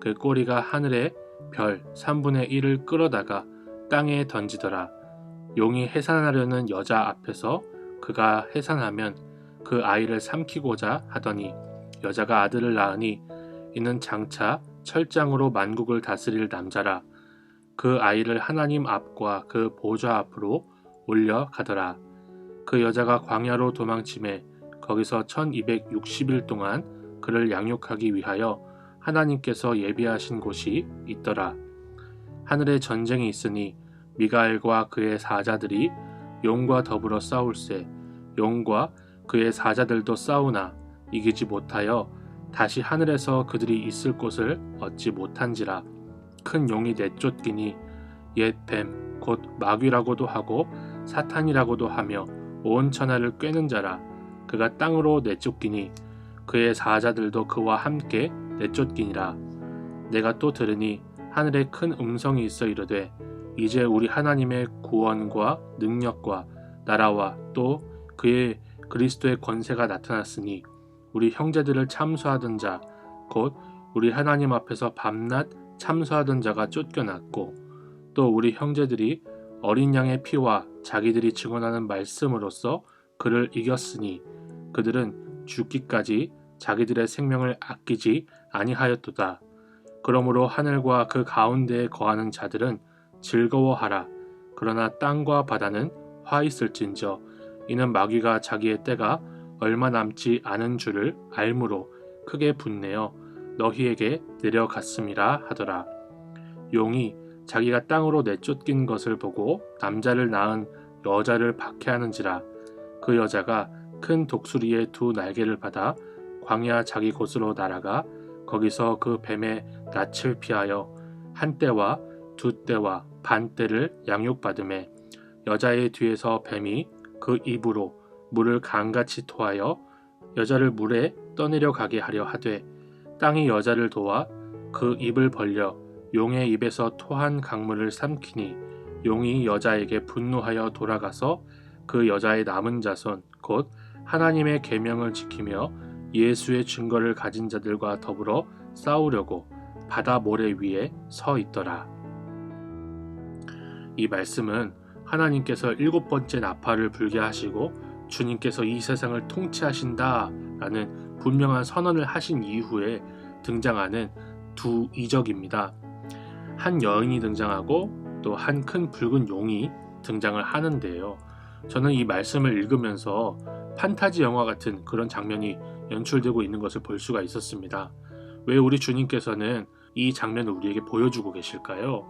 그 꼬리가 하늘의 별 3분의 1을 끌어다가 땅에 던지더라. 용이 해산하려는 여자 앞에서 그가 해산하면 그 아이를 삼키고자 하더니 여자가 아들을 낳으니 이는 장차 철장으로 만국을 다스릴 남자라. 그 아이를 하나님 앞과 그 보좌 앞으로 올려 가더라. 그 여자가 광야로 도망침에 거기서 1260일 동안 그를 양육하기 위하여 하나님께서 예비하신 곳이 있더라. 하늘에 전쟁이 있으니 미가엘과 그의 사자들이 용과 더불어 싸울세. 용과 그의 사자들도 싸우나 이기지 못하여 다시 하늘에서 그들이 있을 곳을 얻지 못한지라. 큰 용이 내쫓기니 옛 뱀 곧 마귀라고도 하고 사탄이라고도 하며 온 천하를 꿰는 자라. 그가 땅으로 내쫓기니 그의 사자들도 그와 함께 내쫓기니라. 내가 또 들으니 하늘에 큰 음성이 있어 이르되 이제 우리 하나님의 구원과 능력과 나라와 또 그의 그리스도의 권세가 나타났으니 우리 형제들을 참수하던 자 곧 우리 하나님 앞에서 밤낮 참수하던 자가 쫓겨났고 또 우리 형제들이 어린 양의 피와 자기들이 증언하는 말씀으로써 그를 이겼으니 그들은 죽기까지 자기들의 생명을 아끼지 아니하였도다. 그러므로 하늘과 그 가운데에 거하는 자들은 즐거워하라. 그러나 땅과 바다는 화 있을진저 이는 마귀가 자기의 때가 얼마 남지 않은 줄을 알므로 크게 분내어 너희에게 내려갔음이라 하더라. 용이 자기가 땅으로 내쫓긴 것을 보고 남자를 낳은 여자를 박해하는지라 그 여자가 큰 독수리의 두 날개를 받아 광야 자기 곳으로 날아가 거기서 그 뱀의 낯을 피하여 한 때와 두 때와 반 때를 양육받음에 여자의 뒤에서 뱀이 그 입으로 물을 강같이 토하여 여자를 물에 떠내려 가게 하려 하되 땅이 여자를 도와 그 입을 벌려 용의 입에서 토한 강물을 삼키니 용이 여자에게 분노하여 돌아가서 그 여자의 남은 자손 곧 하나님의 계명을 지키며 예수의 증거를 가진 자들과 더불어 싸우려고 바다 모래 위에 서 있더라. 이 말씀은 하나님께서 일곱 번째 나팔을 불게 하시고 주님께서 이 세상을 통치하신다라는 분명한 선언을 하신 이후에 등장하는 두 이적입니다. 한 여인이 등장하고 또 한 큰 붉은 용이 등장을 하는데요. 저는 이 말씀을 읽으면서 판타지 영화 같은 그런 장면이 연출되고 있는 것을 볼 수가 있었습니다. 왜 우리 주님께서는 이 장면을 우리에게 보여주고 계실까요?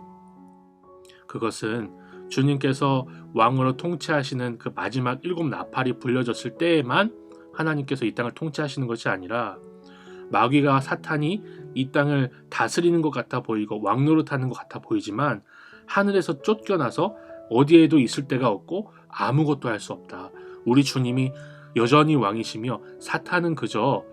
그것은 주님께서 왕으로 통치하시는 그 마지막 일곱 나팔이 불려졌을 때에만 하나님께서 이 땅을 통치하시는 것이 아니라 마귀가 사탄이 이 땅을 다스리는 것 같아 보이고 왕노릇하는 것 같아 보이지만 하늘에서 쫓겨나서 어디에도 있을 데가 없고 아무것도 할 수 없다. 우리 주님이 여전히 왕이시며 사탄은 그저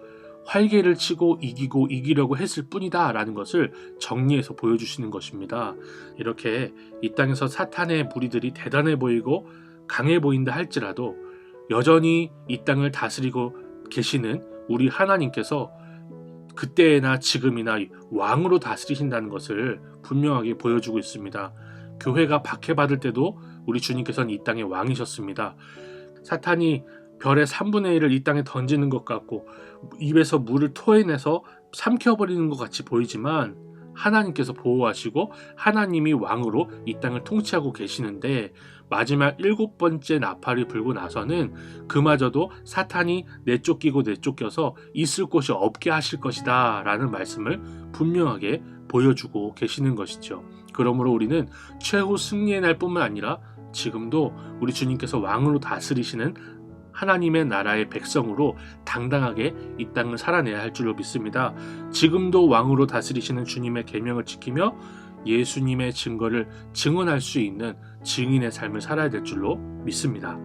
활개를 치고 이기고 이기려고 했을 뿐이다 라는 것을 정리해서 보여주시는 것입니다. 이렇게 이 땅에서 사탄의 무리들이 대단해 보이고 강해 보인다 할지라도 여전히 이 땅을 다스리고 계시는 우리 하나님께서 그때나 지금이나 왕으로 다스리신다는 것을 분명하게 보여주고 있습니다. 교회가 박해받을 때도 우리 주님께서는 이 땅의 왕이셨습니다. 사탄이 별의 3분의 1을 이 땅에 던지는 것 같고 입에서 물을 토해내서 삼켜버리는 것 같이 보이지만 하나님께서 보호하시고 하나님이 왕으로 이 땅을 통치하고 계시는데 마지막 일곱 번째 나팔이 불고 나서는 그마저도 사탄이 내쫓기고 내쫓겨서 있을 곳이 없게 하실 것이다 라는 말씀을 분명하게 보여주고 계시는 것이죠. 그러므로 우리는 최후 승리의 날뿐만 아니라 지금도 우리 주님께서 왕으로 다스리시는 하나님의 나라의 백성으로 당당하게 이 땅을 살아내야 할 줄로 믿습니다. 지금도 왕으로 다스리시는 주님의 계명을 지키며 예수님의 증거를 증언할 수 있는 증인의 삶을 살아야 될 줄로 믿습니다.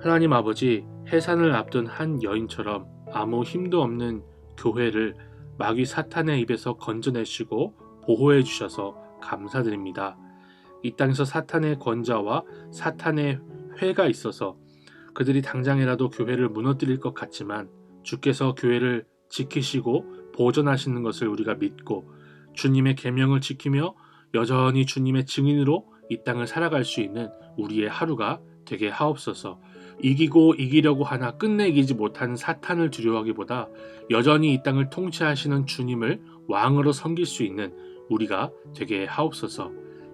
하나님 아버지, 해산을 앞둔 한 여인처럼 아무 힘도 없는 교회를 마귀 사탄의 입에서 건져내시고 보호해 주셔서 감사드립니다. 이 땅에서 사탄의 권자와 사탄의 회가 있어서 그들이 당장이라도 교회를 무너뜨릴 것 같지만 주께서 교회를 지키시고 보존하시는 것을 우리가 믿고 주님의 계명을 지키며 여전히 주님의 증인으로 이 땅을 살아갈 수 있는 우리의 하루가 되게 하옵소서. 이기고 이기려고 하나 끝내 이기지 못하는 사탄을 두려워하기보다 여전히 이 땅을 통치하시는 주님을 왕으로 섬길 수 있는 우리가 되게 하옵소서.